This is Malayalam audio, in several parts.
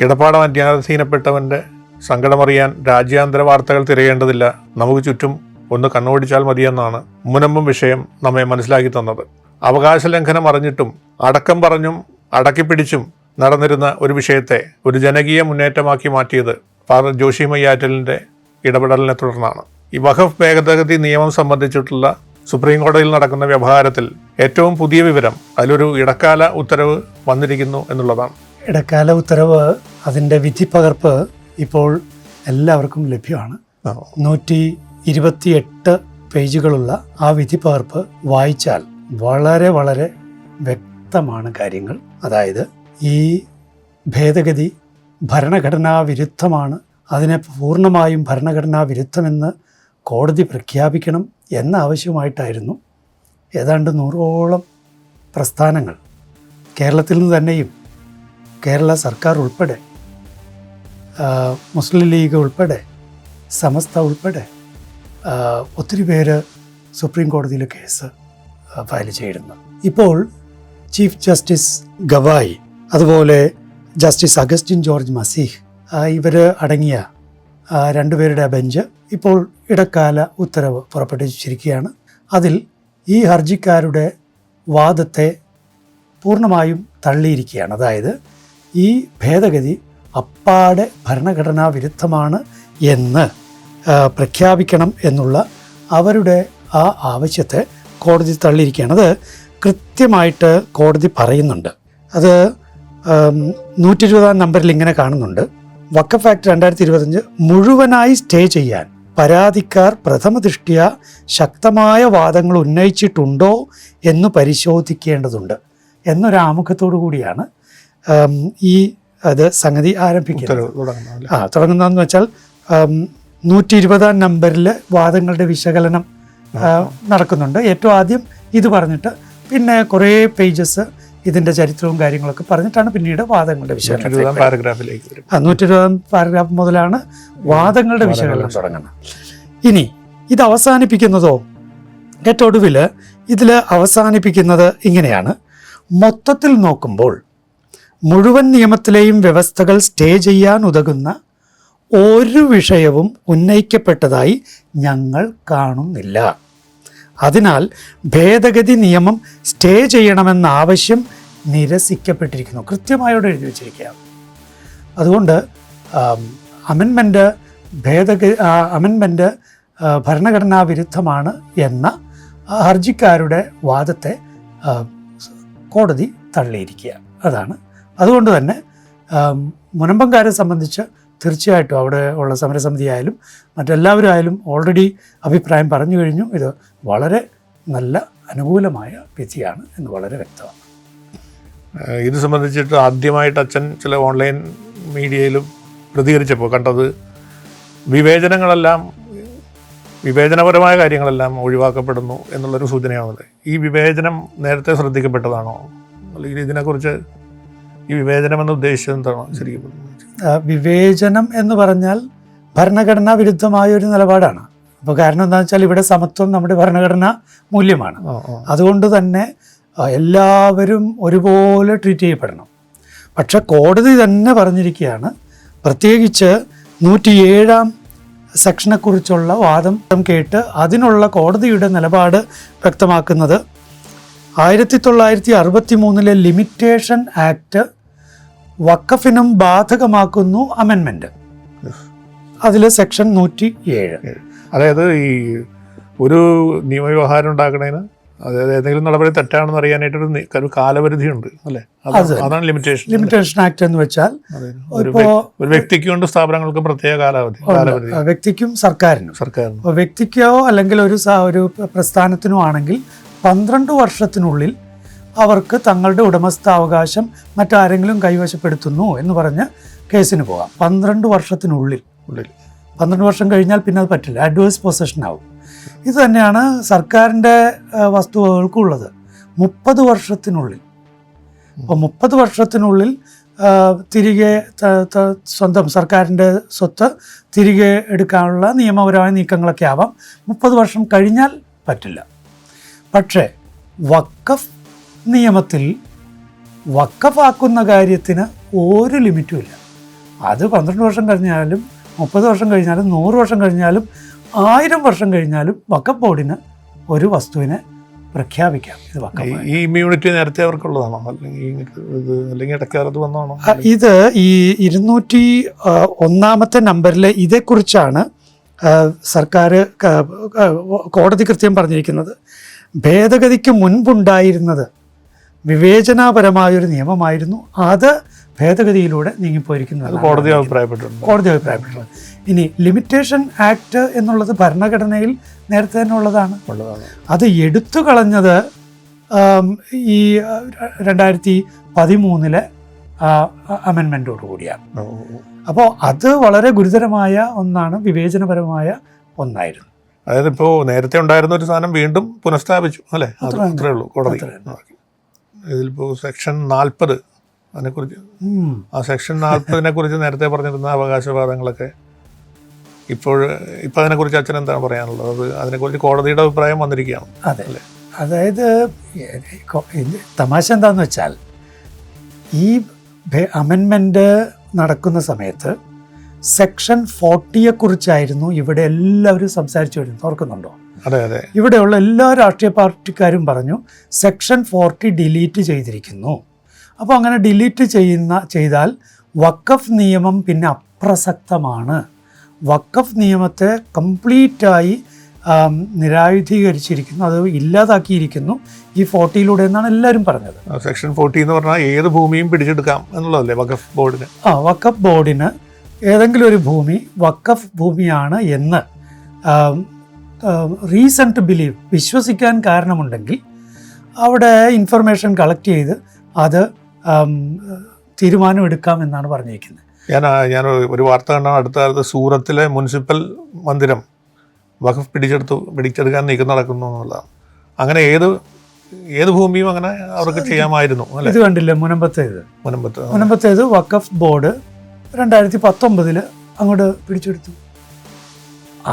കിടപ്പാടം അന്യാധീനപ്പെട്ടവന്റെ സങ്കടമറിയാൻ രാജ്യാന്തര വാർത്തകൾ തിരയേണ്ടതില്ല. നമുക്ക് ചുറ്റും ഒന്ന് കണ്ണോടിച്ചാൽ മതിയെന്നാണ് മുനമ്പും വിഷയം നമ്മെ മനസ്സിലാക്കി തന്നത്. അവകാശ ലംഘനം അറിഞ്ഞിട്ടും അടക്കം പറഞ്ഞും അടക്കിപ്പിടിച്ചും നടന്നിരുന്ന ഒരു വിഷയത്തെ ഒരു ജനകീയ മുന്നേറ്റമാക്കി മാറ്റിയത് ഫാദർ ജോഷി മയ്യാറ്റലിന്റെ ഇടപെടലിനെ തുടർന്നാണ്. ഈ വഖഫ് ഭേദഗതി നിയമം സംബന്ധിച്ചിട്ടുള്ള സുപ്രീം കോടതിയിൽ നടക്കുന്ന വ്യവഹാരത്തിൽ ഏറ്റവും പുതിയ വിവരം അതിലൊരു ഇടക്കാല ഉത്തരവ് വന്നിരിക്കുന്നു എന്നുള്ളതാണ്. ഇടക്കാല ഉത്തരവ് അതിന്റെ വിധി പകർപ്പ് ഇപ്പോൾ എല്ലാവർക്കും ലഭ്യമാണ്. നൂറ്റി ഇരുപത്തിയെട്ട് പേജുകളുള്ള ആ വിധി പകർപ്പ് വായിച്ചാൽ വളരെ വളരെ വ്യക്തമാണ് കാര്യങ്ങൾ. അതായത് ഈ ഭേദഗതി ഭരണഘടനാ വിരുദ്ധമാണ്. അതിനെ പൂർണമായും ഭരണഘടനാ വിരുദ്ധമെന്ന് കോടതി പ്രഖ്യാപിക്കണം എന്ന ആവശ്യമായിട്ടായിരുന്നു. ഏതാണ്ട് നൂറോളം പ്രസ്ഥാനങ്ങൾ കേരളത്തിൽ നിന്ന് തന്നെയും കേരള സർക്കാർ ഉൾപ്പെടെ മുസ്ലിം ലീഗ് ഉൾപ്പെടെ സമസ്ത ഉൾപ്പെടെ ഒത്തിരി പേര് സുപ്രീം കോടതിയിൽ കേസ് ഫയൽ ചെയ്തിരുന്നു ഇപ്പോൾ ചീഫ് ജസ്റ്റിസ് ഗവായി അതുപോലെ ജസ്റ്റിസ് അഗസ്റ്റിൻ ജോർജ് മസീഹ് ഇവർ അടങ്ങിയ രണ്ടുപേരുടെ ബെഞ്ച് ഇപ്പോൾ ഇടക്കാല ഉത്തരവ് പുറപ്പെടുവിച്ചിരിക്കുകയാണ്. അതിൽ ഈ ഹർജിക്കാരുടെ വാദത്തെ പൂർണമായും തള്ളിയിരിക്കുകയാണ്. അതായത് ഈ ഭേദഗതി അപ്പാടെ ഭരണഘടനാ വിരുദ്ധമാണ് എന്ന് പ്രഖ്യാപിക്കണം എന്നുള്ള അവരുടെ ആ ആവശ്യത്തെ കോടതി തള്ളിയിരിക്കുകയാണ്. അത് കൃത്യമായിട്ട് കോടതി പറയുന്നുണ്ട്. അത് നൂറ്റി ഇരുപതാം നമ്പറിൽ ഇങ്ങനെ കാണുന്നുണ്ട്. വക്കഫ് ആക്ട് രണ്ടായിരത്തി ഇരുപത്തഞ്ച് മുഴുവനായി സ്റ്റേ ചെയ്യാൻ പരാതിക്കാർ പ്രഥമ ദൃഷ്ടിയ ശക്തമായ വാദങ്ങൾ ഉന്നയിച്ചിട്ടുണ്ടോ എന്ന് പരിശോധിക്കേണ്ടതുണ്ട്. എന്നൊരു ആമുഖത്തോടു കൂടിയാണ് ഈ അത് സംഗതി ആരംഭിക്കുന്നത്? ആ തുടങ്ങുന്നതെന്ന് വെച്ചാൽ നൂറ്റി ഇരുപതാം നമ്പറിൽ വാദങ്ങളുടെ വിശകലനം നടക്കുന്നുണ്ട്. ഏറ്റവും ആദ്യം ഇത് പറഞ്ഞിട്ട് പിന്നെ കുറേ പേജസ് ഇതിന്റെ ചരിത്രവും കാര്യങ്ങളൊക്കെ പറഞ്ഞിട്ടാണ് പിന്നീട് വാദങ്ങളുടെ വിശകലനം പാരഗ്രാഫിലേക്ക് ആ നൂറ്റി ഇരുപതാം പാരഗ്രാഫ് മുതലാണ് വാദങ്ങളുടെ വിശകലനം തുടങ്ങുന്നത്. ഇനി ഇത് അവസാനിപ്പിക്കുന്നതോ? ഏറ്റവും ഒടുവിൽ ഇതിൽ അവസാനിപ്പിക്കുന്നത് ഇങ്ങനെയാണ്. മൊത്തത്തിൽ നോക്കുമ്പോൾ മുഴുവൻ നിയമത്തിലെയും വ്യവസ്ഥകൾ സ്റ്റേ ചെയ്യാൻ ഉതകുന്ന ഒരു വിഷയവും ഉന്നയിക്കപ്പെട്ടതായി ഞങ്ങൾ കാണുന്നില്ല. അതിനാൽ ഭേദഗതി നിയമം സ്റ്റേ ചെയ്യണമെന്ന ആവശ്യം നിരസിക്കപ്പെട്ടിരിക്കുന്നു. കൃത്യമായോടെ എഴുതി വച്ചിരിക്കുകയാണ്. അതുകൊണ്ട് അമെൻമെന്റ് ഭേദഗതി അമെൻമെന്റ് ഭരണഘടനാ വിരുദ്ധമാണ് എന്ന ഹർജിക്കാരുടെ വാദത്തെ കോടതി തള്ളിയിരിക്കുക അതാണ് അതുകൊണ്ട് തന്നെ മുനമ്പങ്കാരെ സംബന്ധിച്ച് തീർച്ചയായിട്ടും അവിടെ ഉള്ള സമരസമിതി ആയാലും മറ്റെല്ലാവരും ആയാലും ഓൾറെഡി അഭിപ്രായം പറഞ്ഞു കഴിഞ്ഞു. ഇത് വളരെ നല്ല അനുകൂലമായ വിധിയാണ് എന്ന് വളരെ വ്യക്തമാണ്. ഇത് സംബന്ധിച്ചിട്ട് ആദ്യമായിട്ട് അച്ഛൻ ചില ഓൺലൈൻ മീഡിയയിലും പ്രതികരിച്ചപ്പോൾ കണ്ടത് വിവേചനങ്ങളെല്ലാം വിവേചനപരമായ കാര്യങ്ങളെല്ലാം ഒഴിവാക്കപ്പെടുന്നു എന്നുള്ളൊരു സൂചനയാണല്ലേ ഈ വിവേചനം നേരത്തെ ശ്രദ്ധിക്കപ്പെട്ടതാണോ? അല്ലെങ്കിൽ ഇതിനെക്കുറിച്ച് ഈ വിവേചനം എന്ന ഉദ്ദേശിച്ചത് എന്താണ് ശരിക്കും വിവേചനം എന്ന് പറഞ്ഞാൽ ഭരണഘടനാ വിരുദ്ധമായ ഒരു നിലപാടാണ്. അപ്പോൾ കാരണം എന്താണെന്ന് വെച്ചാൽ ഇവിടെ സമത്വം നമ്മുടെ ഭരണഘടനാ മൂല്യമാണ്. അതുകൊണ്ട് തന്നെ എല്ലാവരും ഒരുപോലെ ട്രീറ്റ് ചെയ്യപ്പെടണം. പക്ഷെ കോടതി തന്നെ പറഞ്ഞിരിക്കുകയാണ് പ്രത്യേകിച്ച് നൂറ്റിയേഴാം സെക്ഷനെക്കുറിച്ചുള്ള വാദം കേട്ട് അതിനുള്ള കോടതിയുടെ നിലപാട് വ്യക്തമാക്കുന്നത് ആയിരത്തി തൊള്ളായിരത്തി അറുപത്തി മൂന്നിലെ ലിമിറ്റേഷൻ ആക്ട് വക്കഫിനും ബാധകമാക്കുന്നു അമെന്മെന്റ് അതിൽ സെക്ഷൻ നൂറ്റി ഏഴ്. അതായത് ഈ ഒരു നിയമവ്യവഹാരം ഉണ്ടാക്കണേന് അതായത് ഏതെങ്കിലും നടപടി തെറ്റാണെന്ന് അറിയാനായിട്ട് ഒരു കാലപരിധിയുണ്ട് അല്ലേ? അത് അത് അതാണ് ലിമിറ്റേഷൻ ലിമിറ്റേഷൻ ആക്ട് എന്ന് വെച്ചാൽ ഒരു വ്യക്തിക്കും ഉണ്ട് സ്ഥാപനങ്ങൾക്ക് പ്രത്യേക കാലാവധി കാലപരിധി. വ്യക്തിക്കും സർക്കാരിനും. സർക്കാരിനും. വ്യക്തിക്കോ അല്ലെങ്കിൽ ഒരു ഒരു പ്രസ്ഥാനത്തിനോ ആണെങ്കിൽ പന്ത്രണ്ട് വർഷത്തിനുള്ളിൽ അവർക്ക് തങ്ങളുടെ ഉടമസ്ഥാവകാശം മറ്റാരെങ്കിലും കൈവശപ്പെടുത്തുന്നു എന്ന് പറഞ്ഞ് കേസിന് പോകാം. പന്ത്രണ്ട് വർഷത്തിനുള്ളിൽ. ഉള്ളിൽ. പന്ത്രണ്ട് വർഷം കഴിഞ്ഞാൽ പിന്നെ അത് പറ്റില്ല. അഡ്വേഴ്സ് പൊസഷൻ ആവും. ഇത് തന്നെയാണ് സർക്കാരിന്റെ വസ്തുവകൾക്കുള്ളത് മുപ്പത് വർഷത്തിനുള്ളിൽ. അപ്പോൾ മുപ്പത് വർഷത്തിനുള്ളിൽ തിരികെ സ്വന്തം സർക്കാരിന്റെ സ്വത്ത് തിരികെ എടുക്കാനുള്ള നിയമപരമായ നീക്കങ്ങളൊക്കെ ആവാം. മുപ്പത് വർഷം കഴിഞ്ഞാൽ പറ്റില്ല. പക്ഷേ വക്കഫ് നിയമത്തിൽ വക്കഫാക്കുന്ന കാര്യത്തിന് ഒരു ലിമിറ്റും ഇല്ല. അത് പന്ത്രണ്ട് വർഷം കഴിഞ്ഞാലും മുപ്പത് വർഷം കഴിഞ്ഞാലും നൂറ് വർഷം കഴിഞ്ഞാലും ആയിരം വർഷം കഴിഞ്ഞാലും വക്കഫ് ബോർഡിന് ഒരു വസ്തുവിനെ പ്രഖ്യാപിക്കാം. ഇത് ഈ- ഇമ്മ്യൂണിറ്റി നേരത്തെ അവർക്കുള്ളതാണോ? അല്ലെങ്കിൽ ഇത് അല്ലെങ്കിൽ ഇത് ഈ ഇരുന്നൂറ്റി ഒന്നാമത്തെ നമ്പറിൽ ഇതേക്കുറിച്ചാണ് സർക്കാർ കോടതി കൃത്യം പറഞ്ഞിരിക്കുന്നത്. ഭേദഗതിക്ക് മുൻപുണ്ടായിരുന്നത് വിവേചനാപരമായൊരു നിയമമായിരുന്നു. അത് ഭേദഗതിയിലൂടെ നീങ്ങിപ്പോയിരിക്കുന്നത് കോടതി അഭിപ്രായപ്പെട്ടിട്ടുണ്ട്. കോടതി അഭിപ്രായപ്പെട്ടിട്ടുണ്ട്. ഇനി ലിമിറ്റേഷൻ ആക്ട് എന്നുള്ളത് ഭരണഘടനയിൽ നേരത്തെ തന്നെ ഉള്ളതാണ്. ഉള്ളതാണ്. അത് എടുത്തു കളഞ്ഞത് ഈ രണ്ടായിരത്തി പതിമൂന്നിലെ അമെൻമെന്റോട് കൂടിയാണ്. അപ്പോൾ അത് വളരെ ഗുരുതരമായ ഒന്നാണ് വിവേചനപരമായ ഒന്നായിരുന്നു. അതായത് ഇപ്പോൾ നേരത്തെ ഉണ്ടായിരുന്ന ഒരു സാധനം വീണ്ടും പുനഃസ്ഥാപിച്ചു അല്ലേ? അത് അത്രേ ഉള്ളൂ കോടതി. ഇതിലിപ്പോൾ സെക്ഷൻ നാൽപ്പത് അതിനെക്കുറിച്ച്. ആ സെക്ഷൻ നാൽപ്പതിനെ കുറിച്ച് നേരത്തെ പറഞ്ഞിരുന്ന അവകാശവാദങ്ങളൊക്കെ ഇപ്പോൾ ഇപ്പം അതിനെക്കുറിച്ച് അച്ഛൻ എന്താണ് പറയാനുള്ളത്? അത് അതിനെക്കുറിച്ച് കോടതിയുടെ അഭിപ്രായം വന്നിരിക്കുകയാണ്. അതെ. അതായത് ഈ കൊ- തമാശ എന്താന്ന് വെച്ചാൽ ഈ അമെൻമെന്റ് നടക്കുന്ന സമയത്ത് സെക്ഷൻ ഫോർട്ടിയെ കുറിച്ചായിരുന്നു ഇവിടെ എല്ലാവരും സംസാരിച്ചു വരുന്നത്. ഓർക്കുന്നുണ്ടോ? അതെ അതെ. ഇവിടെയുള്ള എല്ലാ രാഷ്ട്രീയ പാർട്ടിക്കാരും പറഞ്ഞു സെക്ഷൻ ഫോർട്ടി ഡിലീറ്റ് ചെയ്തിരിക്കുന്നു. അപ്പോൾ അങ്ങനെ ഡിലീറ്റ് ചെയ്യുന്ന ചെയ്താൽ വക്കഫ് നിയമം പിന്നെ അപ്രസക്തമാണ്. വക്കഫ് നിയമത്തെ കംപ്ലീറ്റായി നിരായുധീകരിച്ചിരിക്കുന്നു അത് ഇല്ലാതാക്കിയിരിക്കുന്നു ഈ ഫോർട്ടിയിലൂടെ എന്നാണ് എല്ലാവരും പറഞ്ഞത്. സെക്ഷൻ ഫോർട്ടി എന്ന് പറഞ്ഞാൽ ഏത് ഭൂമിയും പിടിച്ചെടുക്കാം എന്നുള്ളതല്ലേ വഖഫ് ബോർഡിന്? ആ വക്കഫ് ബോർഡിന് ഏതെങ്കിലും ഒരു ഭൂമി വക്കഫ് ഭൂമിയാണ് എന്ന് റീസൺ ടു ബിലീവ് വിശ്വസിക്കാൻ കാരണമുണ്ടെങ്കിൽ അവിടെ ഇൻഫർമേഷൻ കളക്ട് ചെയ്ത് അത് തീരുമാനമെടുക്കാം എന്നാണ് പറഞ്ഞിരിക്കുന്നത്. ഞാൻ ഞാൻ ഒരു വാർത്ത കണ്ട അടുത്ത കാലത്ത് സൂറത്തിലെ മുനിസിപ്പൽ മന്ദിരം വഖഫ് പിടിച്ചെടുത്ത് പിടിച്ചെടുക്കാൻ നീക്കം നടക്കുന്നു എന്നുള്ളതാണ്. അങ്ങനെ ഏത് ഏത് ഭൂമിയും അങ്ങനെ അവർക്ക് ചെയ്യാമായിരുന്നു ഇത് കണ്ടില്ലേ മുനമ്പത്തേത് മുനമ്പത്ത് മുനമ്പത്തേത് വഖഫ് ബോർഡ് രണ്ടായിരത്തി പത്തൊമ്പതിൽ അങ്ങോട്ട് പിടിച്ചെടുത്തു.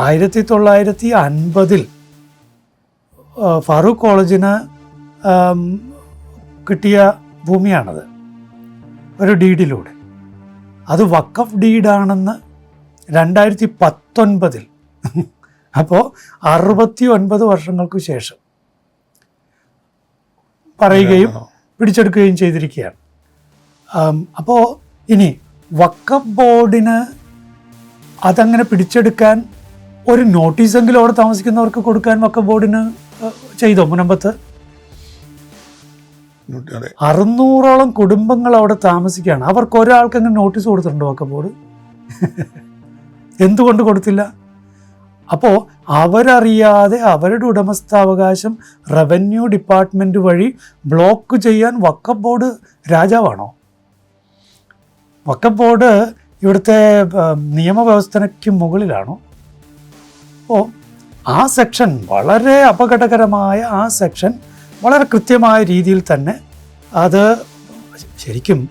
ആയിരത്തി തൊള്ളായിരത്തി അൻപതിൽ ഫാറൂഖ് കോളേജിന് കിട്ടിയ ഭൂമിയാണത്. ഒരു ഡീഡിലൂടെ. അത് വക്കഫ് ഡീഡാണെന്ന് രണ്ടായിരത്തി പത്തൊൻപതിൽ അപ്പോൾ അറുപത്തി ഒൻപത് വർഷങ്ങൾക്ക് ശേഷം പറയുകയും പിടിച്ചെടുക്കുകയും ചെയ്തിരിക്കുകയാണ്. അപ്പോൾ ഇനി വക്കഫ് ബോർഡിന് അതങ്ങനെ പിടിച്ചെടുക്കാൻ ഒരു നോട്ടീസെങ്കിലും അവിടെ താമസിക്കുന്നവർക്ക് കൊടുക്കാൻ വക്കഫ് ബോർഡിന് ചെയ്തോ മുനമ്പത്ത്? അറുന്നൂറോളം കുടുംബങ്ങൾ അവിടെ താമസിക്കുകയാണ്. അവർക്ക് ഒരാൾക്കെങ്കിലും നോട്ടീസ് കൊടുത്തിട്ടുണ്ടോ വക്ക ബോർഡ് എന്തുകൊണ്ട് കൊടുത്തില്ല? അപ്പോൾ അവരറിയാതെ അവരുടെ ഉടമസ്ഥാവകാശം റവന്യൂ ഡിപ്പാർട്ട്മെന്റ് വഴി ബ്ലോക്ക് ചെയ്യാൻ വക്കപ്പ് ബോർഡ് രാജാവാണോ? വക്കപ്പ് ബോർഡ് ഇവിടുത്തെ നിയമവ്യവസ്ഥയ്ക്ക് മുകളിലാണോ? അപ്പോൾ ആ സെക്ഷൻ വളരെ അപകടകരമായ ആ സെക്ഷൻ വളരെ കൃത്യമായ രീതിയിൽ തന്നെ അത് ശരിക്കും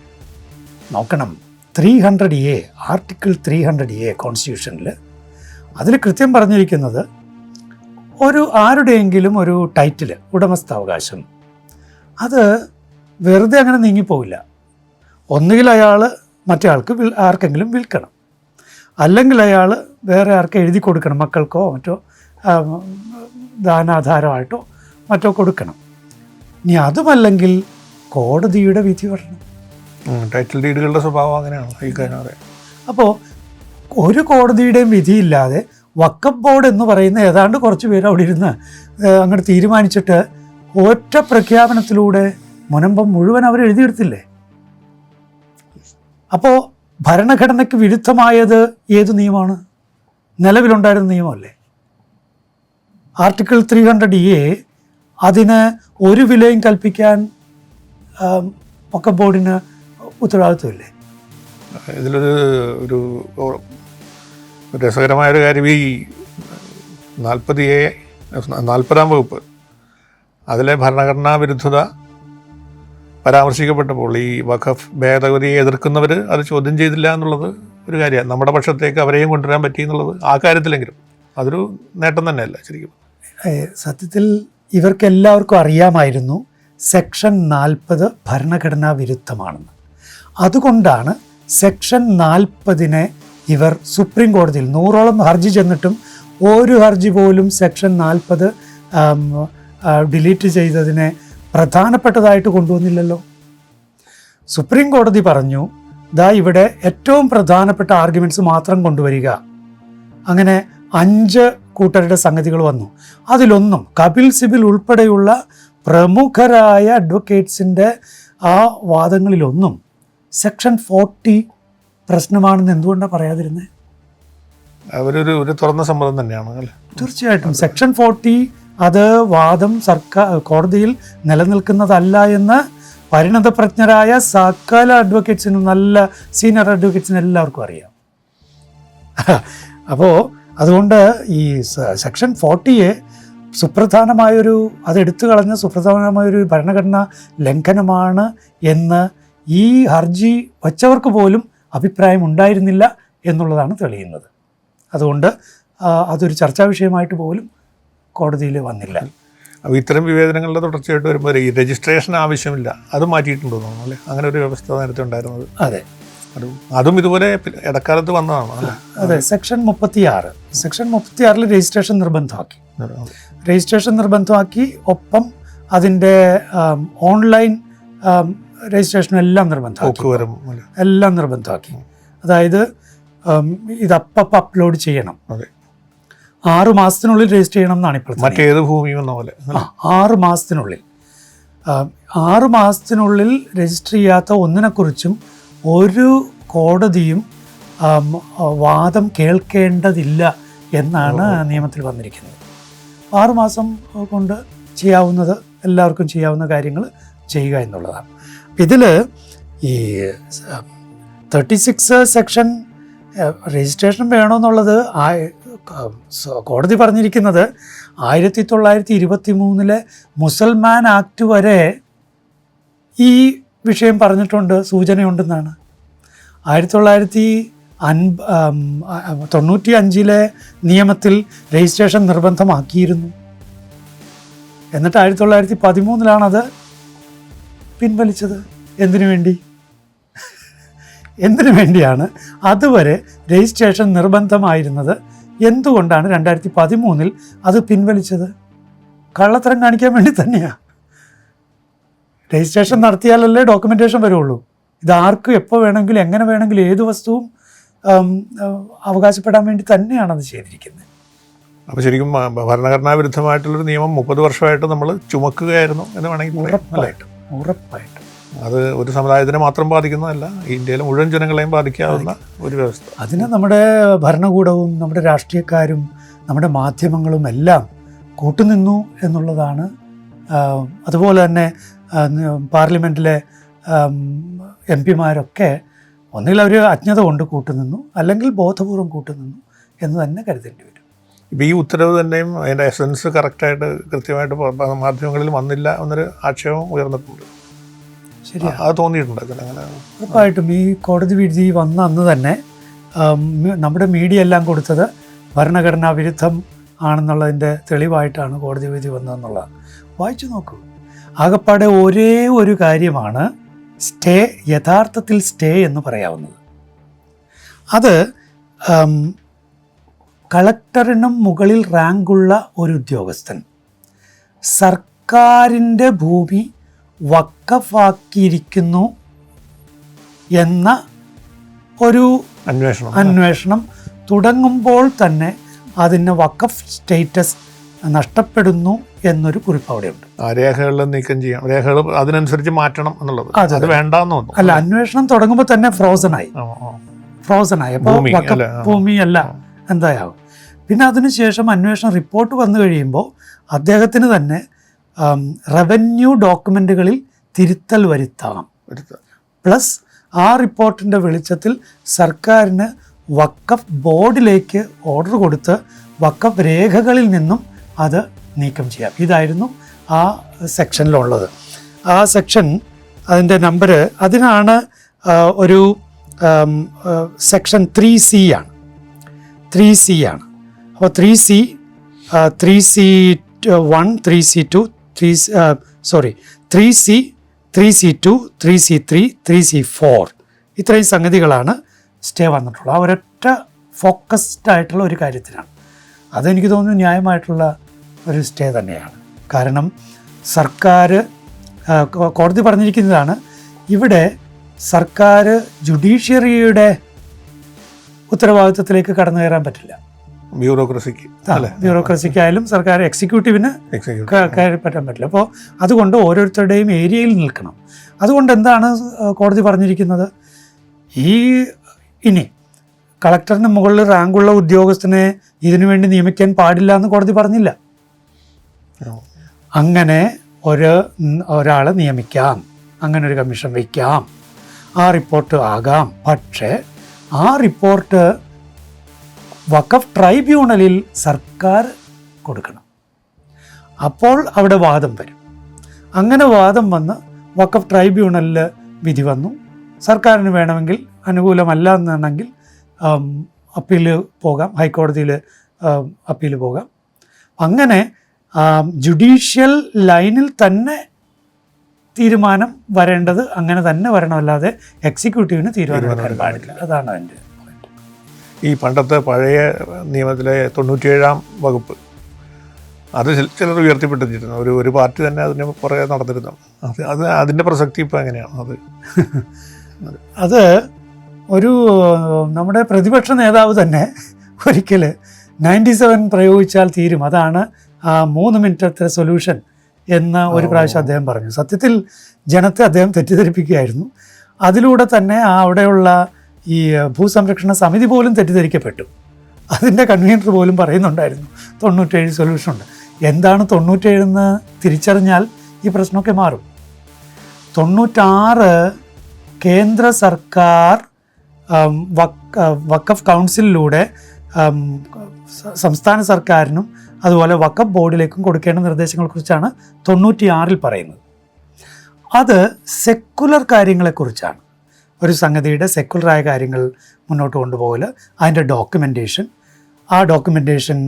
നോക്കണം. Three hundred A article three hundred A കോൺസ്റ്റിറ്റ്യൂഷനിൽ അതിൽ കൃത്യം പറഞ്ഞിരിക്കുന്നത് ഒരു ആരുടെയെങ്കിലും ഒരു ടൈറ്റിൽ ഉടമസ്ഥാവകാശം. അത് വെറുതെ അങ്ങനെ നീങ്ങിപ്പോവില്ല. ഒന്നുകിൽ അയാൾ മറ്റേ ആൾക്ക് ആർക്കെങ്കിലും വിൽക്കണം. അല്ലെങ്കിൽ അയാൾ വേറെ ആർക്ക് എഴുതി കൊടുക്കണം മക്കൾക്കോ മറ്റോ ദാനാധാരമായിട്ടോ മറ്റോ കൊടുക്കണം. ഇനി അതുമല്ലെങ്കിൽ കോടതിയുടെ വിധി വരണം. ടൈറ്റിൽ ഡീഡുകളുടെ സ്വഭാവം അങ്ങനെയാണ്? ഈ കാര്യം അപ്പോൾ ഒരു കോടതിയുടെയും വിധിയില്ലാതെ വക്കം ബോർഡ് എന്ന് പറയുന്ന ഏതാണ്ട് കുറച്ച് പേര് അവിടെ ഇരുന്ന് അങ്ങോട്ട് തീരുമാനിച്ചിട്ട് ഒറ്റ പ്രഖ്യാപനത്തിലൂടെ മുനമ്പം മുഴുവൻ അവർ എഴുതിയെടുത്തില്ലേ? അപ്പോൾ ഭരണഘടനയ്ക്ക് വിരുദ്ധമായത് ഏത് നിയമമാണ്? നിലവിലുണ്ടായിരുന്ന നിയമമല്ലേ? ആർട്ടിക്കിൾ ത്രീ ഹൺഡ്രഡ് എ അതിന് ഒരു വിലയും കൽപ്പിക്കാൻ ഒക്കെ ബോർഡിന് ഉത്തരവാദിത്വമില്ലേ? ഇതിലൊരു ഒരു രസകരമായൊരു കാര്യം ഈ നാൽപ്പത് എ നാൽപ്പതാം വകുപ്പ് അതിലെ ഭരണഘടനാ വിരുദ്ധത പരാമർശിക്കപ്പെട്ടപ്പോൾ ഈ വഖഫ് ഭേദഗതിയെ എതിർക്കുന്നവർ അത് ചോദ്യം ചെയ്തില്ല എന്നുള്ളത് ഒരു കാര്യമാണ്. നമ്മുടെ പക്ഷത്തേക്ക് അവരെയും കൊണ്ടുവരാൻ പറ്റി എന്നുള്ളത് ആ കാര്യത്തിലെങ്കിലും അതൊരു നേട്ടം തന്നെയല്ല ശരിക്കും. സത്യത്തിൽ ഇവർക്ക് എല്ലാവർക്കും അറിയാമായിരുന്നു സെക്ഷൻ നാൽപ്പത് ഭരണഘടനാ വിരുദ്ധമാണെന്ന്. അതുകൊണ്ടാണ് സെക്ഷൻ നാൽപ്പതിനെ ഇവർ സുപ്രീം കോടതിയിൽ നൂറോളം ഹർജി ചെന്നിട്ടും ഒരു ഹർജി പോലും സെക്ഷൻ നാൽപ്പത് ഡിലീറ്റ് ചെയ്തതിനെ പ്രധാനപ്പെട്ടതായിട്ട് കൊണ്ടുവന്നില്ലല്ലോ. സുപ്രീം കോടതി പറഞ്ഞു ദാ ഇവിടെ ഏറ്റവും പ്രധാനപ്പെട്ട ആർഗ്യുമെന്റ്സ് മാത്രം കൊണ്ടുവരിക. അങ്ങനെ അഞ്ച് കൂട്ടരുടെ സംഗതികൾ വന്നു. അതിലൊന്നും കപിൽ സിബിൽ ഉൾപ്പെടെയുള്ള പ്രമുഖരായ അഡ്വക്കേറ്റ്സിന്റെ ആ വാദങ്ങളിലൊന്നും സെക്ഷൻ ഫോർട്ടി പ്രശ്നമാണെന്ന് എന്തുകൊണ്ടാണ് പറയാതിരുന്നത് അവരൊരു ഒരു തുറന്ന സമ്മതം തന്നെയാണ് തീർച്ചയായിട്ടും. സെക്ഷൻ ഫോർട്ടി അത് വാദം സർക്കാർ കോടതിയിൽ നിലനിൽക്കുന്നതല്ല എന്ന് പരിണതപ്രജ്ഞരായ സകല അഡ്വക്കേറ്റ്സിനും നല്ല സീനിയർ അഡ്വക്കേറ്റ്സിനും എല്ലാവർക്കും അറിയാം. അപ്പോൾ അതുകൊണ്ട് ഈ സെക്ഷൻ ഫോർട്ടിയെ സുപ്രധാനമായൊരു അത് എടുത്തു കളഞ്ഞ സുപ്രധാനമായൊരു ഭരണഘടനാ ലംഘനമാണ് എന്ന് ഈ ഹർജി വച്ചവർക്ക് പോലും അഭിപ്രായം ഉണ്ടായിരുന്നില്ല എന്നുള്ളതാണ് തെളിയുന്നത്. അതുകൊണ്ട് അതൊരു ചർച്ചാ വിഷയമായിട്ട് പോലും കോടതിയിൽ വന്നില്ല. അപ്പോൾ ഇത്തരം വിവേചനങ്ങളുടെ തുടർച്ചയായിട്ട് വരുമ്പോൾ ഈ രജിസ്ട്രേഷൻ ആവശ്യമില്ല. അത് മാറ്റിയിട്ടുണ്ടോ തോന്നുന്നു അല്ലേ? അങ്ങനെ ഒരു വ്യവസ്ഥ നേരത്തെ ഉണ്ടായിരുന്നത്. അതെ. അതും ഇതുപോലെ ഇടക്കാലത്ത് വന്നതാണ് അതെ. സെക്ഷൻ മുപ്പത്തി ആറ് സെക്ഷൻ മുപ്പത്തി ആറിൽ രജിസ്ട്രേഷൻ നിർബന്ധമാക്കി. രജിസ്ട്രേഷൻ നിർബന്ധമാക്കി ഒപ്പം അതിന്റെ ഓൺലൈൻ രജിസ്ട്രേഷൻ എല്ലാം നിർബന്ധമാക്കി. എല്ലാം നിർബന്ധമാക്കി. അതായത് ഇത് അപ്പം അപ്ലോഡ് ചെയ്യണം. ആറ് മാസത്തിനുള്ളിൽ രജിസ്റ്റർ ചെയ്യണം എന്നാണ് ഇപ്പോൾ. മറ്റേത് ഭൂമിയും എന്ന പോലെ. ആറ് മാസത്തിനുള്ളിൽ. ആറ് മാസത്തിനുള്ളിൽ രജിസ്റ്റർ ചെയ്യാത്ത ഒന്നിനെക്കുറിച്ചും ഒരു കോടതിയും വാദം കേൾക്കേണ്ടതില്ല എന്നാണ് നിയമത്തിൽ വന്നിരിക്കുന്നത്. ആറ് മാസം കൊണ്ട് ചെയ്യാവുന്നത് എല്ലാവർക്കും ചെയ്യാവുന്ന കാര്യങ്ങൾ ചെയ്യുക എന്നുള്ളതാണ്. ഇതിൽ ഈ തേർട്ടി സിക്സ് സെക്ഷൻ രജിസ്ട്രേഷൻ വേണമെന്നുള്ളത് കോടതി പറഞ്ഞിരിക്കുന്നത് ആയിരത്തി തൊള്ളായിരത്തി ഇരുപത്തി മൂന്നിലെ മുസൽമാൻ ആക്ട് വരെ ഈ വിഷയം പറഞ്ഞിട്ടുണ്ട് സൂചനയുണ്ടെന്നാണ്. ആയിരത്തി തൊള്ളായിരത്തി അൻപ തൊണ്ണൂറ്റി അഞ്ചിലെ നിയമത്തിൽ രജിസ്ട്രേഷൻ നിർബന്ധമാക്കിയിരുന്നു. എന്നിട്ട് ആയിരത്തി തൊള്ളായിരത്തി പതിമൂന്നിലാണത് പിൻവലിച്ചത്. എന്തിനു വേണ്ടി? എന്തിനു വേണ്ടിയാണ്? അതുവരെ രജിസ്ട്രേഷൻ നിർബന്ധമായിരുന്നത് എന്തുകൊണ്ടാണ് രണ്ടായിരത്തി പതിമൂന്നിൽ അത് പിൻവലിച്ചത്? കള്ളത്തരം കാണിക്കാൻ വേണ്ടി തന്നെയാണ് രജിസ്ട്രേഷൻ നടത്തിയാലല്ലേ ഡോക്യുമെന്റേഷൻ വരുള്ളൂ. ഇത് ആർക്കും എപ്പോൾ വേണമെങ്കിലും എങ്ങനെ വേണമെങ്കിലും ഏത് വസ്തുവും അവകാശപ്പെടാൻ വേണ്ടി തന്നെയാണ് അത് ചെയ്തിരിക്കുന്നത്. അപ്പോൾ ശരിക്കും ഭരണഘടനാ വിരുദ്ധമായിട്ടുള്ളൊരു നിയമം മുപ്പത് വർഷമായിട്ട് നമ്മൾ ചുമക്കുകയായിരുന്നു എന്ന് വേണമെങ്കിൽ ഉറപ്പായിട്ടും ഉറപ്പായിട്ടും. അത് ഒരു സമുദായത്തിനെ മാത്രം ബാധിക്കുന്നതല്ല ഇന്ത്യയിലെ മുഴുവൻ ജനങ്ങളെയും ബാധിക്കാവുന്ന ഒരു വ്യവസ്ഥ. അതിന് നമ്മുടെ ഭരണകൂടവും നമ്മുടെ രാഷ്ട്രീയക്കാരും നമ്മുടെ മാധ്യമങ്ങളും എല്ലാം കൂട്ടുനിന്നു എന്നുള്ളതാണ് അതുപോലെ തന്നെ പാർലമെന്റിലെ എം പിമാരൊക്കെ ഒന്നുകിൽ അവർ അജ്ഞത കൊണ്ട് കൂട്ടുനിന്നു അല്ലെങ്കിൽ ബോധപൂർവം കൂട്ടുനിന്നു എന്ന് തന്നെ കരുതേണ്ടി വരും. ഇപ്പോൾ ഈ ഉത്തരവ് തന്നെയും അതിന്റെ എസൻസ് കറക്റ്റായിട്ട് കൃത്യമായിട്ട് മാധ്യമങ്ങളിൽ വന്നില്ല എന്നൊരു ആക്ഷേപം ഉയർന്നിട്ടുണ്ട്. അത് തോന്നിയിട്ടുണ്ട് അങ്ങനെ ഉറപ്പായിട്ടും ഈ കോടതി വിധി വന്ന അന്ന് തന്നെ നമ്മുടെ മീഡിയ എല്ലാം കൊടുത്തത് ഭരണഘടനാ വിരുദ്ധം ആണെന്നുള്ളതിന്റെ തെളിവായിട്ടാണ് കോടതി വിധി വന്നതെന്നുള്ളത്. വായിച്ചു നോക്കൂ. ആകപ്പാടെ ഒരേ ഒരു കാര്യമാണ് സ്റ്റേ യഥാർത്ഥത്തിൽ സ്റ്റേ എന്ന് പറയാവുന്നത്. അത് കളക്ടറിനും മുകളിൽ റാങ്കുള്ള ഒരു ഉദ്യോഗസ്ഥൻ സർക്കാരിന്റെ ഭൂമി വക്കഫാക്കിയിരിക്കുന്നു എന്ന ഒരു അന്വേഷണം. അന്വേഷണം തുടങ്ങുമ്പോൾ തന്നെ അതിന് വക്കഫ് സ്റ്റേറ്റസ് നഷ്ടപ്പെടുന്നു എന്നൊരു കുറിപ്പ് അവിടെയുണ്ട്. ആ രേഖകളിൽ നീക്കം ചെയ്യാം. രേഖകൾ അതിനനുസരിച്ച് മാറ്റണം എന്നുള്ളത്. അതെ, വേണ്ടെന്ന് തോന്നുന്നു. അല്ല അന്വേഷണം തുടങ്ങുമ്പോൾ തന്നെ ഫ്രോസൺ ആയി. ഫ്രോസൺ ആയി അപ്പോൾ ഭൂമി അല്ല? ഭൂമിയല്ല എന്തായാവും പിന്നെ അതിനുശേഷം അന്വേഷണം റിപ്പോർട്ട് വന്നു കഴിയുമ്പോൾ അദ്ദേഹത്തിന് തന്നെ റവന്യൂ ഡോക്യുമെന്റുകളിൽ തിരുത്തൽ വരുത്താം. പ്ലസ് ആ റിപ്പോർട്ടിന്റെ വെളിച്ചത്തിൽ സർക്കാരിന് വക്കഫ് ബോർഡിലേക്ക് ഓർഡർ കൊടുത്ത് വക്കഫ് രേഖകളിൽ നിന്നും അത് നീക്കം ചെയ്യാം. ഇതായിരുന്നു ആ സെക്ഷനിലുള്ളത്. ആ സെക്ഷൻ അതിന്റെ നമ്പർ അതിനാണ് ഒരു സെക്ഷൻ ത്രീ സി ആണ്. ത്രീ സി ആണ്. അപ്പോൾ three C three C one three C two three sorry three C three C two three C three three C four ഇത്രയും സംഗതികളാണ് സ്റ്റേ വന്നിട്ടുള്ളത്. ആ ഒരൊറ്റ ഫോക്കസ്ഡ് ആയിട്ടുള്ള ഒരു കാര്യത്തിനാണ്. അതെനിക്ക് തോന്നുന്നു ന്യായമായിട്ടുള്ള ഒരു സ്റ്റേ തന്നെയാണ്. കാരണം സർക്കാർ കോടതി പറഞ്ഞിരിക്കുന്നതാണ് ഇവിടെ സർക്കാർ ജുഡീഷ്യറിയുടെ ഉത്തരവാദിത്വത്തിലേക്ക് കടന്നു കയറാൻ പറ്റില്ല. ബ്യൂറോക്രസിക്ക് അല്ലേ? ബ്യൂറോക്രസിക്കായാലും സർക്കാർ എക്സിക്യൂട്ടീവിന് എക്സിക്യൂട്ടീവ് കയറി പറ്റാൻ പറ്റില്ല. അപ്പോൾ അതുകൊണ്ട് ഓരോരുത്തരുടെയും ഏരിയയിൽ നിൽക്കണം. അതുകൊണ്ട് എന്താണ് കോടതി പറഞ്ഞിരിക്കുന്നത്? ഈ ഇനി കളക്ടറിന് മുകളിൽ റാങ്കുള്ള ഉദ്യോഗസ്ഥനെ ഇതിനു വേണ്ടി നിയമിക്കാൻ പാടില്ല എന്ന് കോടതി പറഞ്ഞില്ല. അങ്ങനെ ഒരു ഒരാളെ നിയമിക്കാം. അങ്ങനെ ഒരു കമ്മീഷൻ വയ്ക്കാം. ആ റിപ്പോർട്ട് ആകാം. പക്ഷേ ആ റിപ്പോർട്ട് വഖഫ് ട്രൈബ്യൂണലിൽ സർക്കാർ കൊടുക്കണം. അപ്പോൾ അവിടെ വാദം വരും. അങ്ങനെ വാദം വന്ന് വഖഫ് ട്രൈബ്യൂണലിൽ വിധി വന്നു. സർക്കാരിന് വേണമെങ്കിൽ അനുകൂലമല്ല എന്നുണ്ടെങ്കിൽ അപ്പീൽ പോകാം. ഹൈക്കോടതിയിൽ അപ്പീൽ പോകാം. അങ്ങനെ ജുഡീഷ്യൽ ലൈനിൽ തന്നെ തീരുമാനം വരേണ്ടത് അങ്ങനെ തന്നെ വരണമല്ലാതെ എക്സിക്യൂട്ടീവിന് തീരുമാനം എടുക്കാൻ പാടില്ല. അതാണ് അതിന്റെ ഈ പണ്ടത്തെ പഴയ നിയമത്തിലെ തൊണ്ണൂറ്റിയേഴാം വകുപ്പ്. അത് ചില- ചിലർ ഉയർത്തിപ്പെട്ടിരുന്നു. ഒരു ഒരു പാർട്ടി തന്നെ അതിന് പുറകെ നടന്നിരുന്നു. അത് അത് അതിന്റെ പ്രസക്തി ഇപ്പോൾ എങ്ങനെയാണ്? അത് അത് ഒരു നമ്മുടെ പ്രതിപക്ഷ നേതാവ് തന്നെ ഒരിക്കൽ നയന്റി സെവൻ പ്രയോഗിച്ചാൽ തീരും. അതാണ് ആ മൂന്ന് മിനിറ്റത്തെ സൊല്യൂഷൻ എന്ന് ഒരു പ്രാവശ്യം അദ്ദേഹം പറഞ്ഞു. സത്യത്തിൽ ജനത്തെ അദ്ദേഹം തെറ്റിദ്ധരിപ്പിക്കുകയായിരുന്നു. അതിലൂടെ തന്നെ ആ അവിടെയുള്ള ഈ ഭൂസംരക്ഷണ സമിതി പോലും തെറ്റിദ്ധരിക്കപ്പെട്ടു. അതിന്റെ കൺവീനർ പോലും പറയുന്നുണ്ടായിരുന്നു തൊണ്ണൂറ്റേഴ് സൊല്യൂഷൻ ഉണ്ട്. എന്താണ് തൊണ്ണൂറ്റേഴെന്ന് തിരിച്ചറിഞ്ഞാൽ ഈ പ്രശ്നമൊക്കെ മാറും. തൊണ്ണൂറ്റാറ് കേന്ദ്ര സർക്കാർ വക്കഫ് വക്ക്- കൗൺസിലിലൂടെ സംസ്ഥാന സർക്കാരിനും അതുപോലെ വക്കഫ് ബോർഡിലേക്കും കൊടുക്കേണ്ട നിർദ്ദേശങ്ങളെക്കുറിച്ചാണ് തൊണ്ണൂറ്റിയാറിൽ പറയുന്നത്. അത് സെക്കുലർ കാര്യങ്ങളെക്കുറിച്ചാണ്. ഒരു സംഗതിയുടെ സെക്കുലറായ കാര്യങ്ങൾ മുന്നോട്ട് കൊണ്ടുപോകൽ അതിന്റെ ഡോക്യുമെന്റേഷൻ ആ ഡോക്യുമെന്റേഷൻ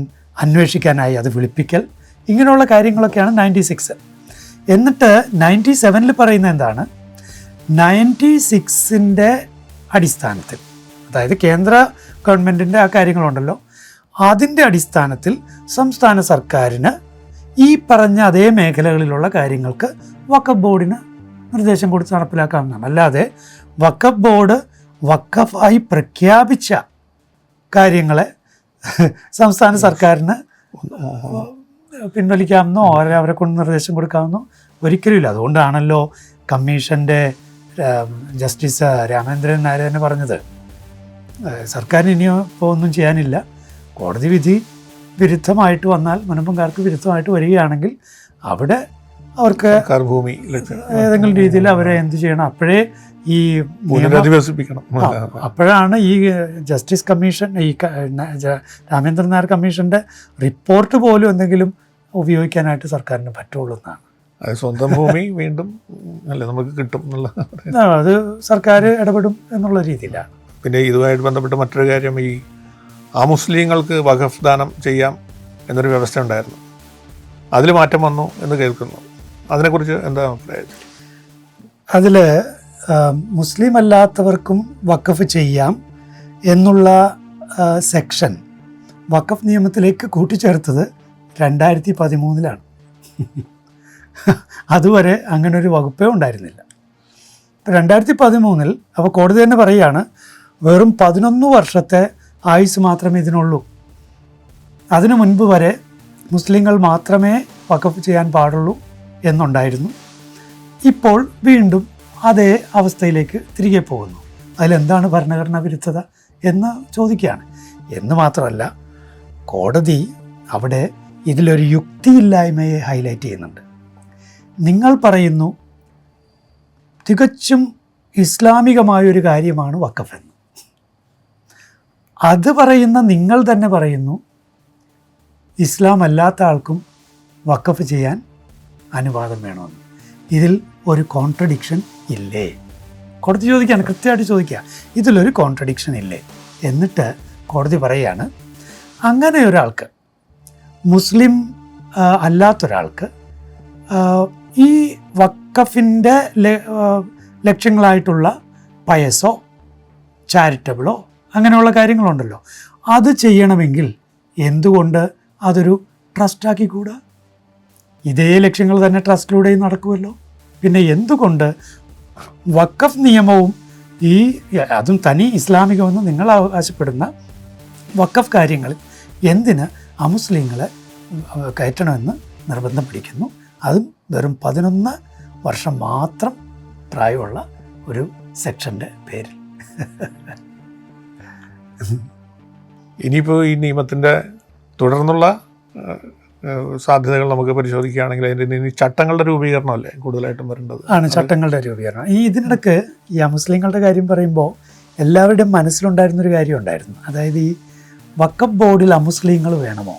അന്വേഷിക്കാനായി അത് വിളിപ്പിക്കൽ. ഇങ്ങനെയുള്ള കാര്യങ്ങളൊക്കെയാണ് നയന്റി സിക്സ് എന്നിട്ട് നയന്റി സെവനിൽ പറയുന്നത് എന്താണ്? നയന്റി സിക്സിന്റെ അടിസ്ഥാനത്തിൽ അതായത് കേന്ദ്ര ഗവൺമെന്റിന്റെ ആ കാര്യങ്ങളുണ്ടല്ലോ അതിന്റെ അടിസ്ഥാനത്തിൽ സംസ്ഥാന സർക്കാരിന് ഈ പറഞ്ഞ അതേ മേഖലകളിലുള്ള കാര്യങ്ങൾക്ക് വക്കഫ് ബോർഡിന് നിർദ്ദേശം കൊടുത്ത് നടപ്പിലാക്കാവുന്നതാണ്. അല്ലാതെ വക്കഫ് ബോർഡ് വക്കഫായി പ്രഖ്യാപിച്ച കാര്യങ്ങളെ സംസ്ഥാന സർക്കാരിന് പിൻവലിക്കാമെന്നോ അവരെ അവരെ കൊണ്ട് നിർദ്ദേശം കൊടുക്കാമെന്നോ ഒരിക്കലുമില്ല. അതുകൊണ്ടാണല്ലോ കമ്മീഷന്റെ ജസ്റ്റിസ് രാമേന്ദ്രൻ നായർ തന്നെ പറഞ്ഞത്. സർക്കാരിന് ഇനിയോ ഇപ്പോൾ ഒന്നും ചെയ്യാനില്ല. കോടതി വിധി വിരുദ്ധമായിട്ട് വന്നാൽ മുനമ്പംകാർക്ക് വിരുദ്ധമായിട്ട് വരികയാണെങ്കിൽ അവിടെ അവർക്ക് ഭൂമി ഏതെങ്കിലും രീതിയിൽ അവരെ എന്ത് ചെയ്യണം? അപ്പോഴേ ഈ പുനരധിവസിപ്പിക്കണം. അപ്പോഴാണ് ഈ ജസ്റ്റിസ് കമ്മീഷൻ ഈ രാമേന്ദ്രൻ നായർ കമ്മീഷന്റെ റിപ്പോർട്ട് പോലും എന്തെങ്കിലും ഉപയോഗിക്കാനായിട്ട് സർക്കാരിന് പറ്റുള്ളൂ എന്നാണ്. അത് സ്വന്തം ഭൂമി വീണ്ടും അല്ലേ നമുക്ക് കിട്ടും എന്നുള്ള അത് സർക്കാർ ഇടപെടും എന്നുള്ള രീതിയിലാണ്. പിന്നെ ഇതുമായിട്ട് ബന്ധപ്പെട്ട് മറ്റൊരു കാര്യം ഈ ആ മുസ്ലിങ്ങൾക്ക് വഖഫ് ദാനം ചെയ്യാം എന്നൊരു വ്യവസ്ഥ ഉണ്ടായിരുന്നു. അതിൽ മാറ്റം വന്നു എന്ന് കേൾക്കുന്നു. അതിനെക്കുറിച്ച് എന്താ അഭിപ്രായം? അതിൽ മുസ്ലിം അല്ലാത്തവർക്കും വഖഫ് ചെയ്യാം എന്നുള്ള സെക്ഷൻ വഖഫ് നിയമത്തിലേക്ക് കൂട്ടിച്ചേർത്തത് രണ്ടായിരത്തി പതിമൂന്നിലാണ് അതുവരെ അങ്ങനെ ഒരു വകുപ്പേ ഉണ്ടായിരുന്നില്ല. രണ്ടായിരത്തി പതിമൂന്നിൽ അപ്പോൾ കോടതി തന്നെ പറയുകയാണ് വെറും പതിനൊന്ന് വർഷത്തെ ആയുസ് മാത്രമേ ഇതിനുള്ളൂ. അതിനു മുൻപ് വരെ മുസ്ലിങ്ങൾ മാത്രമേ വഖഫ് ചെയ്യാൻ പാടുള്ളൂ എന്നുണ്ടായിരുന്നു. ഇപ്പോൾ വീണ്ടും അതേ അവസ്ഥയിലേക്ക് തിരികെ പോകുന്നു. അതിലെന്താണ് ഭരണഘടനാ വിരുദ്ധത എന്ന് ചോദിക്കുകയാണ്. എന്ന് മാത്രമല്ല കോടതി അവിടെ ഇതിലൊരു യുക്തിയില്ലായ്മയെ ഹൈലൈറ്റ് ചെയ്യുന്നുണ്ട്. നിങ്ങൾ പറയുന്നു തികച്ചും ഇസ്ലാമികമായൊരു കാര്യമാണ് വക്കഫ് എന്ന് അത് പറയുന്ന നിങ്ങൾ തന്നെ പറയുന്നു ഇസ്ലാം അല്ലാത്ത ആൾക്കും വക്കഫ് ചെയ്യാൻ അനുവാദം വേണമെന്ന്. ഇതിൽ ഒരു കോൺട്രഡിക്ഷൻ ഇല്ലേ? കോടതി ചോദിക്കുകയാണ് കൃത്യമായിട്ട് ചോദിക്കുക. ഇതിലൊരു കോൺട്രഡിക്ഷൻ ഇല്ലേ? എന്നിട്ട് കോടതി പറയുകയാണ് അങ്ങനെ ഒരാൾക്ക് മുസ്ലിം അല്ലാത്തൊരാൾക്ക് ഈ വക്കഫിന്റെ ലക്ഷ്യങ്ങളായിട്ടുള്ള പയസോ ചാരിറ്റബിളോ അങ്ങനെയുള്ള കാര്യങ്ങളുണ്ടല്ലോ. അത് ചെയ്യണമെങ്കിൽ എന്തുകൊണ്ട് അതൊരു ട്രസ്റ്റാക്കിക്കൂടാ ഇതേ ലക്ഷ്യങ്ങൾ തന്നെ ട്രസ്റ്റിലൂടെയും നടക്കുമല്ലോ. പിന്നെ എന്തുകൊണ്ട് വക്കഫ് നിയമവും ഈ അതും തനി ഇസ്ലാമികമെന്ന് നിങ്ങൾ അവകാശപ്പെടുന്ന വക്കഫ് കാര്യങ്ങളിൽ എന്തിന് അമുസ്ലിങ്ങളെ കയറ്റണമെന്ന് നിർബന്ധം പിടിക്കുന്നു. അതും വെറും പതിനൊന്ന് വർഷം മാത്രം പ്രായമുള്ള ഒരു സെക്ഷന്റെ പേരിൽ. ഇനിയിപ്പോൾ ഈ നിയമത്തിന്റെ തുടർന്നുള്ള സാധ്യതകൾ നമുക്ക് പരിശോധിക്കുകയാണെങ്കിൽ അതിന്റെ ഇനി ചട്ടങ്ങളുടെ രൂപീകരണമല്ലേ കൂടുതലായിട്ടും വരേണ്ടത്? ആണ് ചട്ടങ്ങളുടെ രൂപീകരണം. ഈ ഇതിനിടക്ക് ഈ അമുസ്ലിങ്ങളുടെ കാര്യം പറയുമ്പോൾ എല്ലാവരുടെയും മനസ്സിലുണ്ടായിരുന്നൊരു കാര്യം ഉണ്ടായിരുന്നു അതായത് ഈ വക്കപ്പ് ബോർഡിൽ അമുസ്ലിങ്ങൾ വേണമോ?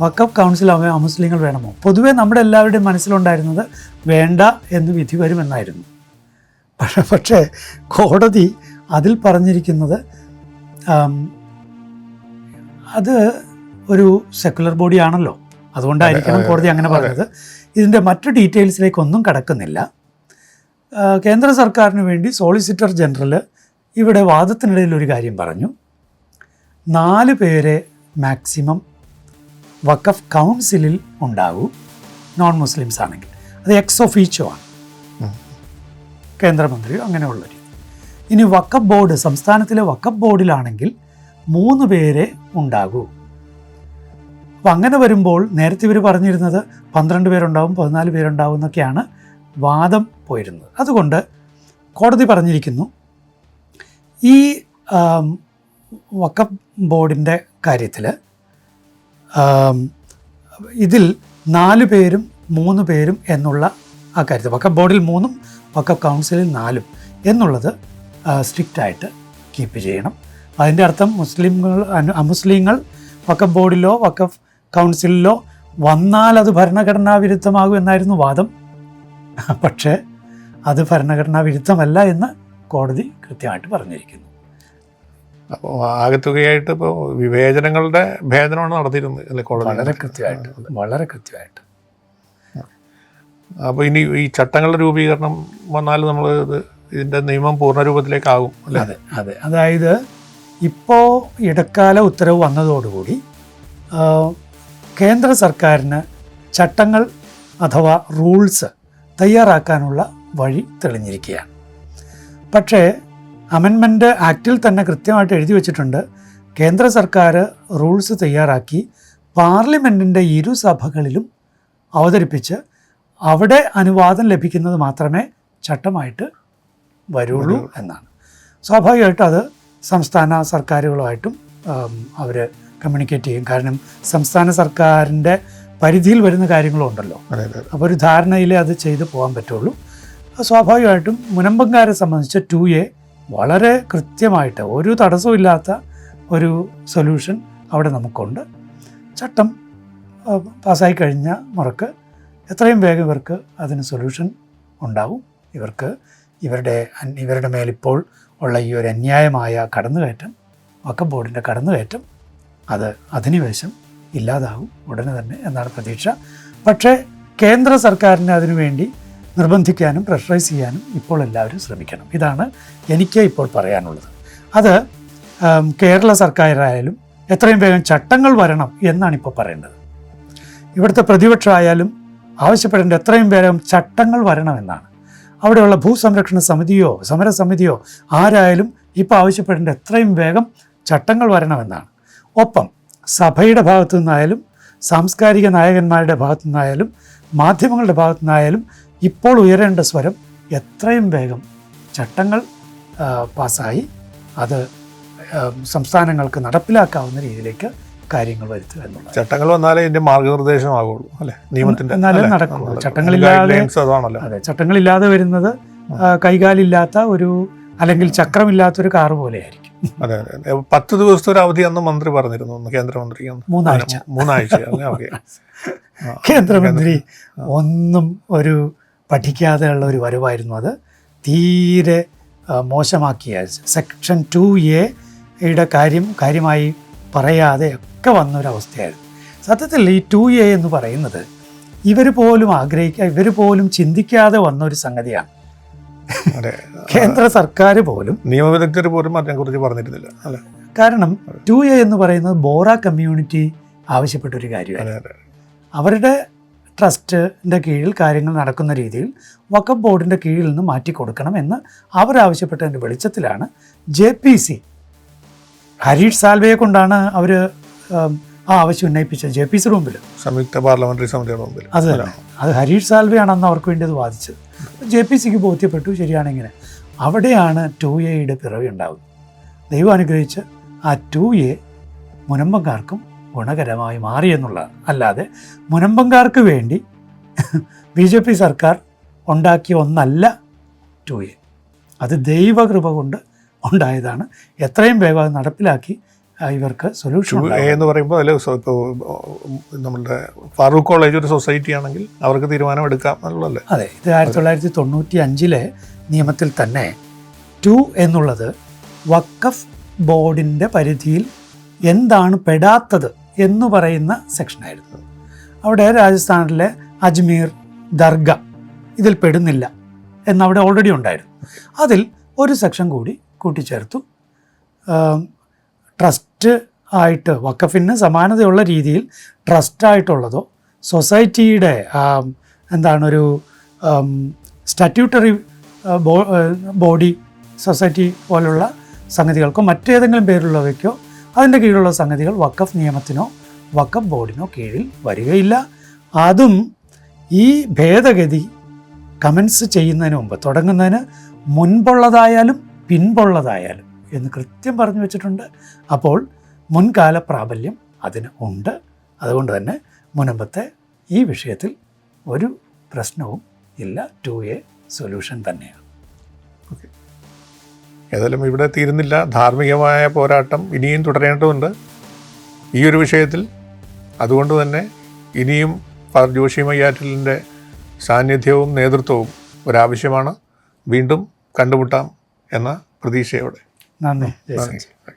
വക്കപ്പ് കൗൺസിൽ അമുസ്ലിങ്ങൾ വേണമോ? പൊതുവേ നമ്മുടെ എല്ലാവരുടെയും മനസ്സിലുണ്ടായിരുന്നത് വേണ്ട എന്ന് വിധി വരുമെന്നായിരുന്നു. പക്ഷേ പക്ഷേ കോടതി അതിൽ പറഞ്ഞിരിക്കുന്നത് അത് ഒരു സെക്കുലർ ബോഡി ആണല്ലോ. അതുകൊണ്ടായിരിക്കണം അതെ, കോടതി അങ്ങനെ. പറഞ്ഞത്. ഇതിന്റെ മറ്റു ഡീറ്റെയിൽസിലേക്കൊന്നും കടക്കുന്നില്ല. കേന്ദ്ര സർക്കാരിന് വേണ്ടി സോളിസിറ്റർ ജനറൽ ഇവിടെ വാദത്തിനിടയിൽ ഒരു കാര്യം പറഞ്ഞു. നാല് പേരെ മാക്സിമം വക്കഫ് കൗൺസിലിൽ ഉണ്ടാകൂ. നോൺ മുസ്ലിംസ് ആണെങ്കിൽ. അത് എക്സ് ഒഫീച്ചോ ആണ്. കേന്ദ്രമന്ത്രി കേന്ദ്രമന്ത്രിയോ അങ്ങനെയുള്ളൊരു ഇനി വക്കഫ് ബോർഡ് സംസ്ഥാനത്തിലെ വക്കഫ് ബോർഡിലാണെങ്കിൽ മൂന്ന് പേരെ ഉണ്ടാകൂ. അപ്പം അങ്ങനെ വരുമ്പോൾ നേരത്തെ ഇവർ പറഞ്ഞിരുന്നത് പന്ത്രണ്ട് പേരുണ്ടാവും പതിനാല് പേരുണ്ടാവും എന്നൊക്കെയാണ് വാദം പോയിരുന്നത്. അതുകൊണ്ട് കോടതി പറഞ്ഞിരിക്കുന്നു ഈ വക്കം ബോർഡിന്റെ കാര്യത്തിൽ ഇതിൽ നാല് പേരും മൂന്ന് പേരും എന്നുള്ള ആ കാര്യത്തിൽ വക്കം ബോർഡിൽ മൂന്നും വക്കം കൗൺസിലിൽ നാലും എന്നുള്ളത് സ്ട്രിക്റ്റായിട്ട് കീപ്പ് ചെയ്യണം. അതിന്റെ അർത്ഥം മുസ്ലിങ്ങൾ അമുസ്ലിങ്ങൾ വക്കം ബോർഡിലോ വക്കഫ് കൗൺസിലിലോ വന്നാൽ അത് ഭരണഘടനാ വിരുദ്ധമാകും എന്നായിരുന്നു വാദം. പക്ഷേ അത് ഭരണഘടനാ വിരുദ്ധമല്ല എന്ന് കോടതി കൃത്യമായിട്ട് പറഞ്ഞിരിക്കുന്നു. അപ്പോൾ ആകത്തുകയായിട്ട് ഇപ്പോൾ വിവേചനങ്ങളുടെ ഭേദനമാണ് നടത്തിയിരുന്നത് അല്ലെ കോടതി? വളരെ കൃത്യമായിട്ട് വളരെ കൃത്യമായിട്ട്. അപ്പോൾ ഇനി ഈ ചട്ടങ്ങളുടെ രൂപീകരണം വന്നാൽ നമ്മൾ ഇത് ഇതിന്റെ നിയമം പൂർണരൂപത്തിലേക്കാകും അല്ലേ? അതെ അതെ. അതായത് ഇപ്പോൾ ഇടക്കാല ഉത്തരവ് വന്നതോടുകൂടി കേന്ദ്ര സർക്കാരിന് ചട്ടങ്ങൾ അഥവാ റൂൾസ് തയ്യാറാക്കാനുള്ള വഴി തെളിഞ്ഞിരിക്കുകയാണ്. പക്ഷേ അമെൻമെന്റ് ആക്റ്റിൽ തന്നെ കൃത്യമായിട്ട് എഴുതി വച്ചിട്ടുണ്ട് കേന്ദ്ര സർക്കാർ റൂൾസ് തയ്യാറാക്കി പാർലമെന്റിന്റെ ഇരു സഭകളിലും അവതരിപ്പിച്ച് അവിടെ അനുവാദം ലഭിക്കുന്നത് മാത്രമേ ചട്ടമായിട്ട് വരുള്ളൂ എന്നാണ്. സ്വാഭാവികമായിട്ടും അത് സംസ്ഥാന സർക്കാരുകളുമായിട്ടും അവർ കമ്മ്യൂണിക്കേറ്റ് ചെയ്യും. കാരണം സംസ്ഥാന സർക്കാരിന്റെ പരിധിയിൽ വരുന്ന കാര്യങ്ങളും ഉണ്ടല്ലോ. അപ്പോൾ ഒരു ധാരണയിൽ അത് ചെയ്ത് പോകാൻ പറ്റുള്ളൂ. സ്വാഭാവികമായിട്ടും മുനമ്പങ്കാരെ സംബന്ധിച്ച് ടു എ വളരെ കൃത്യമായിട്ട് ഒരു തടസ്സവും ഇല്ലാത്ത ഒരു സൊല്യൂഷൻ അവിടെ നമുക്കുണ്ട്. ചട്ടം പാസ്സായി കഴിഞ്ഞ മുറക്ക് എത്രയും വേഗം ഇവർക്ക് അതിന് സൊല്യൂഷൻ ഉണ്ടാവും. ഇവർക്ക് ഇവരുടെ ഇവരുടെ മേലിപ്പോൾ ഉള്ള ഈ ഒരു അന്യായമായ കടന്നുകയറ്റം വക്കം ബോർഡിന്റെ കടന്നുകയറ്റം അത് അധിനിവേശം ഇല്ലാതാവും ഉടനെ തന്നെ എന്നാണ് പ്രതീക്ഷ. പക്ഷേ കേന്ദ്ര സർക്കാരിനെ അതിനുവേണ്ടി നിർബന്ധിക്കാനും പ്രഷറൈസ് ചെയ്യാനും ഇപ്പോൾ എല്ലാവരും ശ്രമിക്കണം. ഇതാണ് എനിക്ക് ഇപ്പോൾ പറയാനുള്ളത്. അത് കേരള സർക്കാരായാലും എത്രയും വേഗം ചട്ടങ്ങൾ വരണം എന്നാണ് ഇപ്പോൾ പറയേണ്ടത്. ഇവിടുത്തെ പ്രതിപക്ഷമായാലും ആവശ്യപ്പെടേണ്ട എത്രയും വേഗം ചട്ടങ്ങൾ വരണമെന്നാണ് അവിടെയുള്ള ഭൂസംരക്ഷണ സമിതിയോ സമരസമിതിയോ ആരായാലും ഇപ്പോൾ ആവശ്യപ്പെടേണ്ട എത്രയും വേഗം ചട്ടങ്ങൾ വരണമെന്നാണ് ഒപ്പം സഭയുടെ ഭാഗത്തു നിന്നായാലും സാംസ്കാരിക നായകന്മാരുടെ ഭാഗത്തു നിന്നായാലും മാധ്യമങ്ങളുടെ ഭാഗത്തു നിന്നായാലും ഇപ്പോൾ ഉയരേണ്ട സ്വരം എത്രയും വേഗം ചട്ടങ്ങൾ പാസ്സായി അത് സംസ്ഥാനങ്ങൾക്ക് നടപ്പിലാക്കാവുന്ന രീതിയിലേക്ക് കാര്യങ്ങൾ വരുത്തുക എന്നുള്ളത് ചട്ടങ്ങൾ വന്നാലേ ഇതിന്റെ മാർഗനിർദ്ദേശമാകുള്ളൂ അല്ലെ? നിയമത്തിന്റെ എന്നാലേ നടക്കുള്ളൂ. നടക്കൂ. നടക്കൂ. ചട്ടങ്ങളില്ലാതെ- അതെ ചട്ടങ്ങളില്ലാതെ വരുന്നത് കൈകാലില്ലാത്ത ഒരു അല്ലെങ്കിൽ ചക്രമില്ലാത്തൊരു കാറ് പോലെയായിരിക്കും. അതെ അതെ. പത്ത് ദിവസത്തെ ഒരു അവധി അന്ന് മന്ത്രി പറഞ്ഞിരുന്നു കേന്ദ്രമന്ത്രി. മൂന്നാഴ്ച. മൂന്നാഴ്ച കേന്ദ്രമന്ത്രി ഒന്നും ഒരു പഠിക്കാതെയുള്ള ഒരു വരവായിരുന്നു അത് തീരെ മോശമാക്കിയ സെക്ഷൻ ടു എയുടെ കാര്യം കാര്യമായി പറയാതെ ഒക്കെ വന്നൊരവസ്ഥയായിരുന്നു സത്യത്തിൽ ഈ ടു എ എന്ന് പറയുന്നത് ഇവർ പോലും ആഗ്രഹിക്കുക ഇവർ പോലും ചിന്തിക്കാതെ വന്ന ഒരു സംഗതിയാണ് കേന്ദ്ര സർക്കാർ പോലും നിയമവിദഗ്ധർ പോലും അതിനെക്കുറിച്ച് പറഞ്ഞിരുന്നില്ല. അല്ലെ. കാരണം ടു എ എന്ന് പറയുന്നത് ബോറ കമ്മ്യൂണിറ്റി ആവശ്യപ്പെട്ട ഒരു കാര്യമാണ് അവരുടെ ട്രസ്റ്റിന്റെ കീഴിൽ കാര്യങ്ങൾ നടക്കുന്ന രീതിയിൽ വക്കഫ് ബോർഡിന്റെ കീഴിൽ നിന്ന് മാറ്റി കൊടുക്കണം എന്ന് അവരാവശ്യപ്പെട്ടതിന്റെ വെളിച്ചത്തിലാണ് ജെ പി സി. ഹരീഷ് സാൽവയെ കൊണ്ടാണ് അവർ ആ ആവശ്യം ഉന്നയിപ്പിച്ച ജെ പി സി മുമ്പിൽ സംയുക്ത പാർലമെന്ററി സമിതിയുടെ മുമ്പിൽ അത് തന്നെ. അത് ഹരീഷ് സാൽവെയാണ് അന്ന് അവർക്ക് വേണ്ടി അത് വാദിച്ചത്. ജെ പി സിക്ക് ബോധ്യപ്പെട്ടു ശരിയാണ് അവിടെയാണ് ടു എയുടെ പിറവി ഉണ്ടാകുന്നത് ദൈവം അനുഗ്രഹിച്ച് ആ ടു എ മുനമ്പങ്കാർക്കും ഗുണകരമായി മാറി എന്നുള്ളതാണ്. അല്ലാതെ മുനമ്പങ്കാർക്ക് വേണ്ടി ബി ജെ പി സർക്കാർ ഉണ്ടാക്കിയ ഒന്നല്ല ടു എ. അത് ദൈവകൃപ കൊണ്ട് ഉണ്ടായതാണ്. എത്രയും വേഗം അത് നടപ്പിലാക്കി ഇവർക്ക് സൊല്യൂഷൻ എന്ന് പറയുമ്പോൾ അതിൽ ഇപ്പോൾ നമ്മളുടെ ഫാറൂഖ് കോളേജ് ഒരു സൊസൈറ്റി ആണെങ്കിൽ അവർക്ക് തീരുമാനം എടുക്കാം എന്നുള്ളതല്ലേ? അതെ ഇത് ആയിരത്തി തൊള്ളായിരത്തി തൊണ്ണൂറ്റി അഞ്ചിലെ നിയമത്തിൽ തന്നെ ടു എന്നുള്ളത് വക്കഫ് ബോർഡിന്റെ പരിധിയിൽ എന്താണ് പെടാത്തത് എന്ന് പറയുന്ന സെക്ഷനായിരുന്നു അവിടെ രാജസ്ഥാനിലെ അജ്മീർ ദർഗ ഇതിൽ പെടുന്നില്ല എന്നവിടെ ഓൾറെഡി ഉണ്ടായിരുന്നു. അതിൽ ഒരു സെക്ഷൻ കൂടി കൂട്ടിച്ചേർത്തു. ട്രസ്റ്റ് ആയിട്ട് വക്കഫിന് സമാനതയുള്ള രീതിയിൽ ട്രസ്റ്റായിട്ടുള്ളതോ സൊസൈറ്റിയുടെ എന്താണ് ഒരു സ്റ്റാറ്റ്യൂട്ടറി ബോഡി സൊസൈറ്റി പോലുള്ള സംഗതികൾക്കോ മറ്റേതെങ്കിലും പേരുള്ളവയ്ക്കോ അതിന്റെ കീഴിലുള്ള സംഗതികൾ വക്കഫ് നിയമത്തിനോ വക്കഫ് ബോർഡിനോ കീഴിൽ വരികയില്ല. അതും ഈ ഭേദഗതി കമൻസ് ചെയ്യുന്നതിന് മുമ്പ് തുടങ്ങുന്നതിന് മുൻപുള്ളതായാലും പിൻപുള്ളതായാലും എന്ന് കൃത്യം പറഞ്ഞു വെച്ചിട്ടുണ്ട്. അപ്പോൾ മുൻകാല പ്രാബല്യം അതിന് ഉണ്ട്. അതുകൊണ്ട് തന്നെ മുനമ്പത്തെ ഈ വിഷയത്തിൽ ഒരു പ്രശ്നവും ഇല്ല. ടു എ സൊല്യൂഷൻ തന്നെയാണ്. ഓക്കെ. ഏതായാലും ഇവിടെ തീരുന്നില്ല. ധാർമ്മികമായ പോരാട്ടം ഇനിയും തുടരേണ്ടതുണ്ട്. ഈ ഒരു വിഷയത്തിൽ അതുകൊണ്ട് തന്നെ ഇനിയും ഫാദർ ജോഷി മയ്യാറ്റലിന്റെ സാന്നിധ്യവും നേതൃത്വവും ഒരാവശ്യമാണ്. വീണ്ടും കണ്ടുമുട്ടാം എന്ന പ്രതീക്ഷയോടെ. 何年ですか、